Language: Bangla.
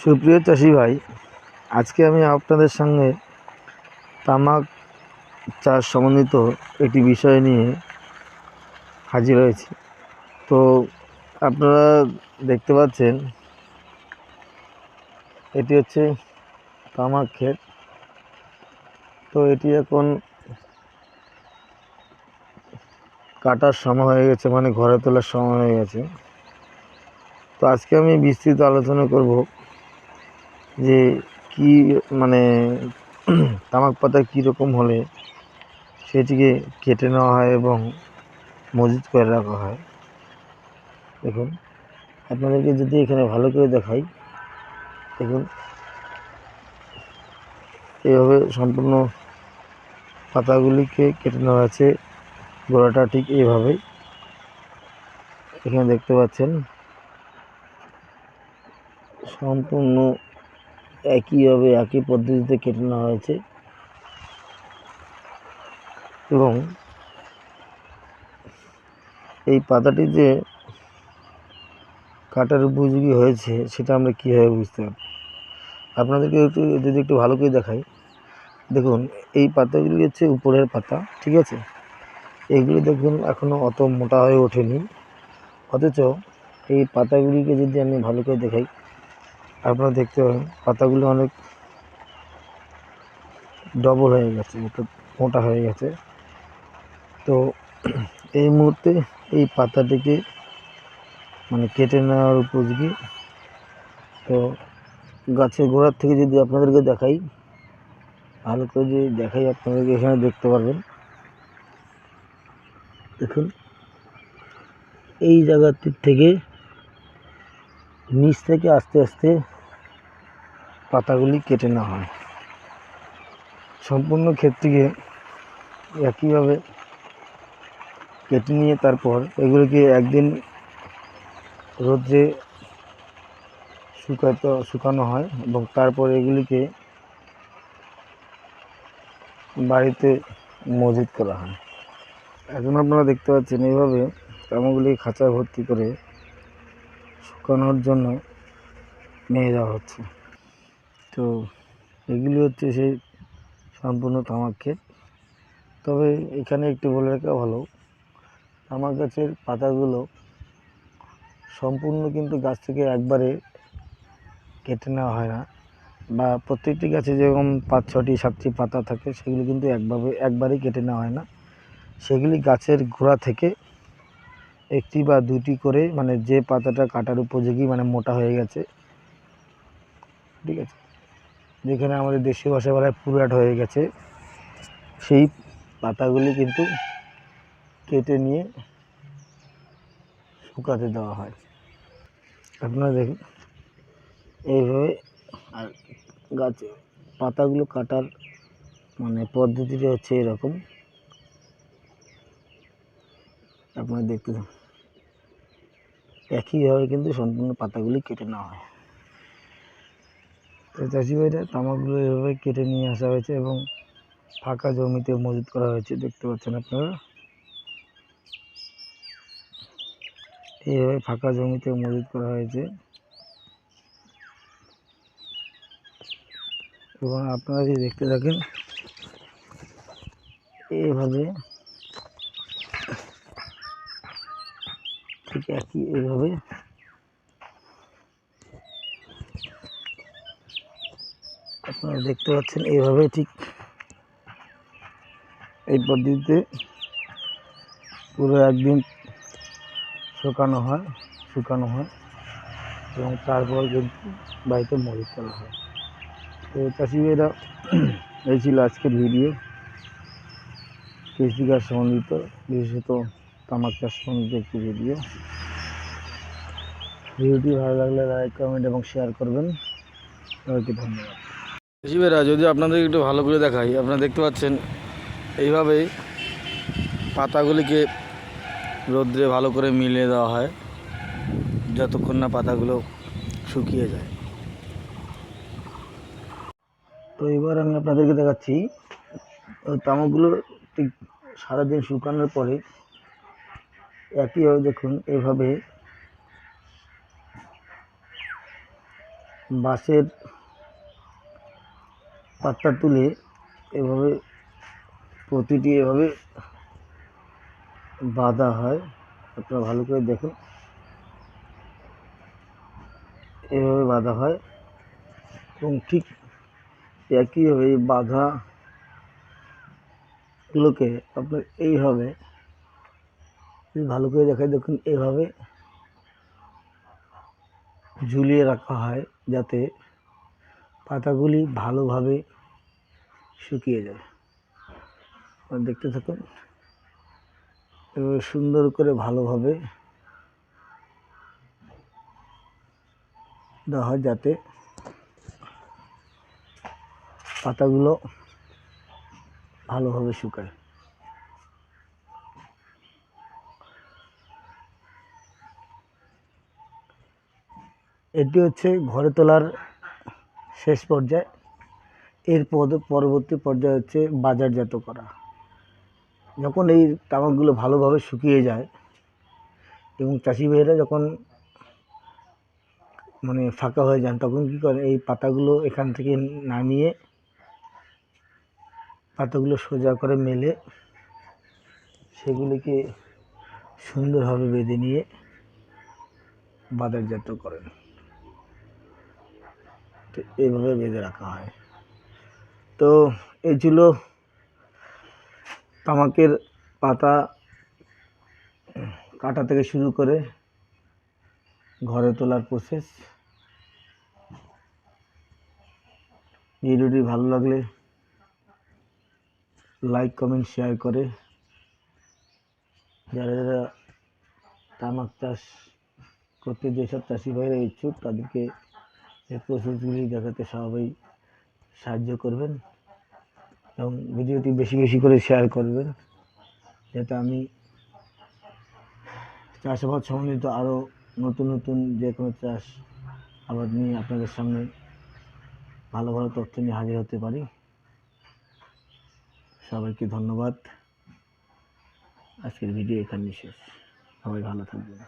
সুপ্রিয় চাষি ভাই, আজকে আমি আপনাদের সঙ্গে তামাক চাষ সম্বন্ধিত একটি বিষয় নিয়ে হাজির হয়েছি। তো আপনারা দেখতে পাচ্ছেন, এটি হচ্ছে তামাক ক্ষেত। তো এটি এখন কাটার সময় হয়ে গেছে মানে ঘরে তোলার সময় হয়ে গেছে। তো আজকে আমি বিস্তৃত আলোচনা করব যে কি মানে তামাক পাতা কীরকম হলে সেটিকে কেটে নেওয়া হয় এবং মজুত করে রাখা হয়। দেখুন, আপনাদেরকে যদি এখানে ভালো করে দেখাই, দেখুন, এইভাবে সম্পূর্ণ পাতাগুলিকে কেটে নেওয়া আছে গোড়াটা ঠিক এইভাবেই। এখানে দেখতে পাচ্ছেন, সম্পূর্ণ একইভাবে একই পদ্ধতিতে কেটে নেওয়া হয়েছে। এবং এই পাতাটি যে কাটার উপযোগী হয়েছে, সেটা আমরা কীভাবে বুঝতে পারব? আপনাদেরকে একটু, যদি একটু ভালো করে দেখাই। দেখুন, এই পাতাগুলি হচ্ছে উপরের পাতা, ঠিক আছে? এগুলি দেখুন এখনও অত মোটা হয়ে ওঠেনি। অথচ এই পাতাগুলিকে যদি আমি ভালো করে দেখাই আপনারা দেখতে পাবেন পাতাগুলো অনেক ডবল হয়ে গেছে অর্থাৎ মোটা হয়ে গেছে। তো এই মুহূর্তে এই পাতাটিকে মানে কেটে নেওয়ার উপযোগী। তো গাছের গোড়ার থেকে যদি আপনাদেরকে দেখাই, ভালো করে যদি দেখাই, আপনাদেরকে এখানে দেখতে পারবেন। দেখুন, এই জায়গাটির থেকে নিচ থেকে আস্তে আস্তে পাতাগুলি কেটে নেওয়া হয়। সম্পূর্ণ ক্ষেত্রটিকে একইভাবে কেটে নিয়ে তারপর এগুলিকে একদিন রোদ্রে শুকাতে শুকানো হয় এবং তারপর এগুলিকে বাড়িতে মজুত করা হয়। এখন আপনারা দেখতে পাচ্ছেন এইভাবে তামাগুলি খাঁচা ভর্তি করে শুকানোর জন্য নিয়ে যাওয়া হচ্ছে। তো এগুলি হচ্ছে সেই সম্পূর্ণ তামাক ক্ষেত তবে এখানে একটু বলে রাখা ভালো, তামাক গাছের পাতাগুলো সম্পূর্ণ কিন্তু গাছ থেকে একবারে কেটে নেওয়া হয় না বা প্রত্যেকটি গাছে যেরকম পাঁচ, ছটি, সাতটি পাতা থাকে, সেগুলি কিন্তু একভাবে, একবারেই কেটে নেওয়া হয় না। সেগুলি গাছের গোড়া থেকে একটি বা দুটি করে মানে যে পাতাটা কাটার উপযোগী মানে মোটা হয়ে গেছে, ঠিক আছে? যেখানে আমাদের দেশীয় ভাষায় বলা হয় পুরাট হয়ে গেছে, সেই পাতাগুলি কিন্তু কেটে নিয়ে শুকাতে দেওয়া হয়। আপনারা দেখুন, এইভাবে আর গাছে, পাতাগুলো কাটার মানে পদ্ধতিটা হচ্ছে এরকম। আপনারা দেখতে একইভাবে কিন্তু সম্পূর্ণ পাতাগুলি কেটে নেওয়া হয়। তো চাষি ভাইরা তামাকগুলো এভাবে কেটে নিয়ে আসা হয়েছে এবং ফাঁকা জমিতে মজুত করা হয়েছে, দেখতে পাচ্ছেন আপনারা। এইভাবে ফাঁকা জমিতে মজুত করা হয়েছে। এবং আপনারা যদি দেখতে থাকেন, এইভাবে ঠিক একই, এইভাবে আপনারা দেখতে পাচ্ছেন এইভাবে ঠিক এই পদ্ধতিতে পুরো একদিন শুকানো হয় শুকানো হয় এবং তারপর কিন্তু বাড়িতে মজুত করা হয়। তো চাষি ভাইরা এই ছিল আজকের ভিডিও। কৃষিকাজ সম্বন্ধিত, বিশেষত তামাক চাষ সম্বন্ধিত একটি ভিডিও। ভিডিওটি ভালো লাগলে লাইক, কমেন্ট এবং শেয়ার করবেন। সবাইকে ধন্যবাদ। ভাইরা, যদি আপনাদের একটু ভালো করে দেখাই, আপনারা দেখতে পাচ্ছেন এইভাবেই পাতাগুলিকে রোদ্রে ভালো করে মিলিয়ে দেওয়া হয়, যতক্ষণ না পাতাগুলো শুকিয়ে যায়। তো এবার আমি আপনাদেরকে দেখাচ্ছি তামাকগুলো ঠিক সারাদিন শুকানোর পরে একইভাবে দেখুন, এভাবে বাঁশের পাত্তা তুলে এভাবে প্রতিটি এভাবে বাঁধা হয়। আপনারা ভালো করে দেখুন। এভাবে বাঁধা হয় এবং ঠিক একইভাবে এই বাঁধাগুলোকে আপনার এইভাবে ভালো করে দেখায় দেখুন এভাবে ঝুলিয়ে রাখা হয় যাতে পাতাগুলি ভালোভাবে শুকিয়ে যায়। দেখতে থাকুন, এভাবে সুন্দর করে ভালোভাবে দেওয়া হয় যাতে পাতাগুলো ভালোভাবে শুকায়। এটি হচ্ছে ঘরে তোলার শেষ পর্যায়ে। এর পরবর্তী পর্যায়ে হচ্ছে বাজারজাত করা। যখন এই তামাকগুলো ভালোভাবে শুকিয়ে যায় এবং চাষি ভাইয়েরা যখন মানে ফাঁকা হয়ে যান, তখন কী করেন এই পাতাগুলো এখান থেকে নামিয়ে পাতাগুলো সোজা করে মেলে সেগুলিকে সুন্দরভাবে বেঁধে নিয়ে বাজারজাত করেন। তো এইভাবে বেঁধে রাখা হয়। তো এই ছিল তামাকের পাতা কাটা থেকে শুরু করে ঘরে তোলার প্রসেস ভিডিওটি ভালো লাগলে লাইক কমেন্ট শেয়ার করে। যারা যারা তামাক চাষ করতে যেসব চাষি ভাইরা ইচ্ছুক তাদেরকে এই প্রসেসগুলি দেখাতে সবাই সাহায্য করবেন এবং ভিডিওটি বেশি বেশি করে শেয়ার করবেন, যাতে আমি চাষাবাদ সম্বন্ধিত আরও নতুন নতুন যে কোনো চাষ আবাদ নিয়ে আপনাদের সামনে ভালো ভালো তথ্য নিয়ে হাজির হতে পারি। সবাইকে ধন্যবাদ। আজকের ভিডিও এখানে শেষ। সবাই ভালো থাকবেন।